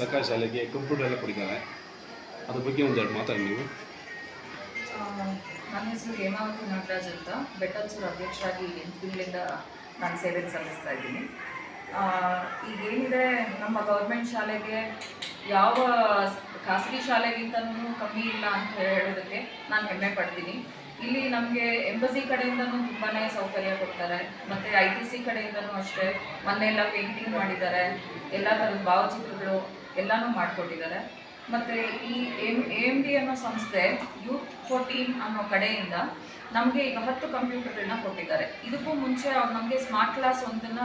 ಸರ್ಕಾರಿ ಶಾಲೆಗೆ ಕಂಪ್ಯೂಟರ್ ಎಲ್ಲ ಕೊಡಿದ್ದಾರೆ ಅದ್ರ ಬಗ್ಗೆ ಒಂದೆರಡು ಮಾತಾಡಿ ನೀವು. ನನ್ನ ಹೆಸರು ಹೇಮಾವತಿ ನಾಗರಾಜ್ ಅಂತ. ಬೆಟ್ಟಲ್ಸೂರು ಅಧ್ಯಕ್ಷರಾಗಿ ಎಂಟು ತಿಂಗಳಿಂದ ನಾನು ಸೇವೆ ಸಲ್ಲಿಸ್ತಾ ಇದ್ದೀನಿ. ಈಗೇನಿದೆ ನಮ್ಮ ಗೌರ್ಮೆಂಟ್ ಶಾಲೆಗೆ ಯಾವ ಖಾಸಗಿ ಶಾಲೆಗಿಂತನೂ ಕಮ್ಮಿ ಇಲ್ಲ ಅಂತ ಹೇಳೋದಕ್ಕೆ ನಾನು ಹೆಮ್ಮೆ ಪಡ್ತೀನಿ. ಇಲ್ಲಿ ನಮಗೆ ಎಂಬಸಿ ಕಡೆಯಿಂದನೂ ತುಂಬಾ ಸೌಕರ್ಯ ಕೊಡ್ತಾರೆ. ಮತ್ತು ಐ ಟಿ ಸಿ ಕಡೆಯಿಂದನೂ ಅಷ್ಟೇ ಮೊನ್ನೆ ಎಲ್ಲ ಪೇಂಟಿಂಗ್ ಮಾಡಿದ್ದಾರೆ. ಎಲ್ಲ ಥರದ ಭಾವಚಿತ್ರಗಳು ಎಲ್ಲನೂ ಮಾಡಿಕೊಟ್ಟಿದ್ದಾರೆ. ಮತ್ತು ಈ ಎಂ ಎಂ ಡಿ ಅನ್ನೋ ಸಂಸ್ಥೆ ಯೂತ್ ಫೋರ್ಟೀನ್ ಅನ್ನೋ ಕಡೆಯಿಂದ ನಮಗೆ ಈಗ ಹತ್ತು ಕಂಪ್ಯೂಟರ್ಗಳನ್ನ ಕೊಟ್ಟಿದ್ದಾರೆ. ಇದಕ್ಕೂ ಮುಂಚೆ ಅವ್ರು ನಮಗೆ ಸ್ಮಾರ್ಟ್ ಕ್ಲಾಸ್ ಒಂದನ್ನ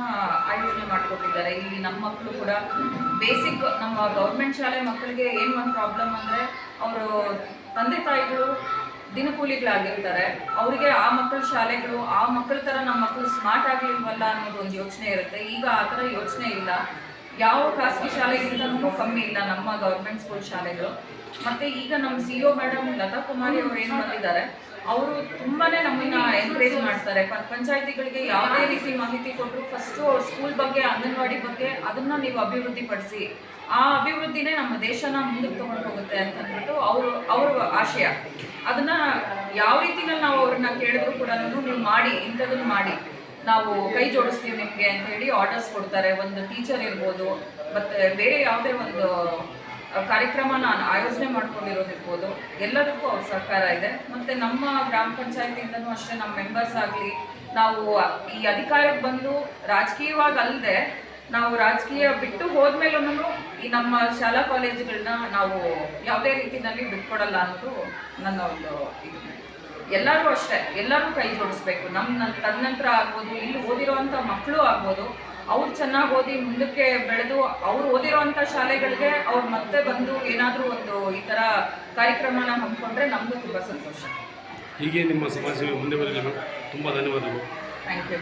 ಆಯೋಜನೆ ಮಾಡಿಕೊಟ್ಟಿದ್ದಾರೆ. ಇಲ್ಲಿ ನಮ್ಮ ಮಕ್ಕಳು ಕೂಡ ಬೇಸಿಕ್ ನಮ್ಮ ಗೌರ್ಮೆಂಟ್ ಶಾಲೆ ಮಕ್ಕಳಿಗೆ ಏನು ಒಂದು ಪ್ರಾಬ್ಲಮ್ ಅಂದರೆ ಅವರು ತಂದೆ ತಾಯಿಗಳು ದಿನಕೂಲಿಗಳಾಗಿರ್ತಾರೆ. ಅವರಿಗೆ ಆ ಮಕ್ಕಳ ಶಾಲೆಗಳು, ಆ ಮಕ್ಕಳ ಥರ ನಮ್ಮ ಮಕ್ಕಳು ಸ್ಮಾರ್ಟ್ ಆಗಲಿಲ್ವಲ್ಲ ಅನ್ನೋದು ಒಂದು ಯೋಚನೆ ಇರುತ್ತೆ. ಈಗ ಆ ಥರ ಯೋಚನೆ ಇಲ್ಲ. ಯಾವ ಖಾಸಗಿ ಶಾಲೆಗಿಂತನೂ ಕಮ್ಮಿ ಇಲ್ಲ ನಮ್ಮ ಗೌರ್ಮೆಂಟ್ ಸ್ಕೂಲ್ ಶಾಲೆಗಳು. ಮತ್ತೆ ಈಗ ನಮ್ಮ C O madam Lata Kumari ಅವರು ಏನು ಬಂದಿದ್ದಾರೆ, ಅವರು ತುಂಬಾನೇ ನಮ್ಮನ್ನ ಎನ್ಕರೇಜ್ ಮಾಡ್ತಾರೆ. ಪಂಚಾಯತಿಗಳಿಗೆ ಯಾವುದೇ ರೀತಿ ಮಾಹಿತಿ ಕೊಟ್ಟರು ಫಸ್ಟು ಅವ್ರ ಸ್ಕೂಲ್ ಬಗ್ಗೆ, ಅಂಗನವಾಡಿ ಬಗ್ಗೆ ಅದನ್ನ ನೀವು ಅಭಿವೃದ್ಧಿ ಪಡಿಸಿ ಆ ಅಭಿವೃದ್ಧಿನೇ ನಮ್ಮ ದೇಶನ ಮುಂದಕ್ಕೆ ತಗೊಂಡು ಹೋಗುತ್ತೆ ಅಂತ ಅಂದ್ಬಿಟ್ಟು ಅವರು ಅವ್ರ ಆಶಯ. ಅದನ್ನ ಯಾವ ರೀತಿನಲ್ಲಿ ನಾವು ಅವ್ರನ್ನ ಕೇಳಿದ್ರು ಕೂಡ ನೀವು ಮಾಡಿ, ಇಂಥದನ್ನ ಮಾಡಿ. ನಾವು ಕೈ ಜೋಡಿಸ್ತೀವಿ ನಿಮಗೆ ಅಂತ ಹೇಳಿ ಆರ್ಡರ್ಸ್ ಕೊಡ್ತಾರೆ. ಒಂದು ಟೀಚರ್ ಇರ್ಬೋದು, ಮತ್ತು ಬೇರೆ ಯಾವುದೇ ಒಂದು ಕಾರ್ಯಕ್ರಮ ನಾನು ಆಯೋಜನೆ ಮಾಡ್ಕೊಂಡಿರೋದಿರ್ಬೋದು, ಎಲ್ಲದಕ್ಕೂ ಅವ್ರ ಸಹಕಾರ ಇದೆ. ಮತ್ತು ನಮ್ಮ ಗ್ರಾಮ ಪಂಚಾಯತಿಯಿಂದನೂ ಅಷ್ಟೇ ನಮ್ಮ ಮೆಂಬರ್ಸ್ ಆಗಲಿ, ನಾವು ಈ ಅಧಿಕಾರಕ್ಕೆ ಬಂದು ರಾಜಕೀಯವಾಗಿ ಅಲ್ಲದೆ ನಾವು ರಾಜಕೀಯ ಬಿಟ್ಟು ಹೋದ್ಮೇಲೂ ಈ ನಮ್ಮ ಶಾಲಾ ಕಾಲೇಜುಗಳನ್ನ ನಾವು ಯಾವುದೇ ರೀತಿಯಲ್ಲಿ ಬಿಟ್ಕೊಡಲ್ಲ ಅನ್ನೋದು ನನ್ನ ಒಂದು ಇದು. ಎಲ್ಲರೂ ಅಷ್ಟೇ ಎಲ್ಲರೂ ಕೈ ಜೋಡಿಸ್ಬೇಕು. ನಮ್ಮ ತನ್ನಂತರ ಆಗ್ಬೋದು ಇಲ್ಲಿ ಓದಿರೋವಂಥ ಮಕ್ಕಳು ಆಗ್ಬೋದು ಅವ್ರು ಚೆನ್ನಾಗಿ ಓದಿ ಮುಂದಕ್ಕೆ ಬೆಳೆದು ಅವ್ರು ಓದಿರೋವಂಥ ಶಾಲೆಗಳಿಗೆ ಅವ್ರು ಮತ್ತೆ ಬಂದು ಏನಾದರೂ ಒಂದು ಈ ಥರ ಕಾರ್ಯಕ್ರಮನ ಹಮ್ಮಿಕೊಂಡ್ರೆ ನಮಗೂ ತುಂಬ ಸಂತೋಷ. ಹೀಗೆ ನಿಮ್ಮ ಸಮಾಜ ಮುಂದೆ ಬರಲಿ ತುಂಬ ಧನ್ಯವಾದಗಳು. Thank you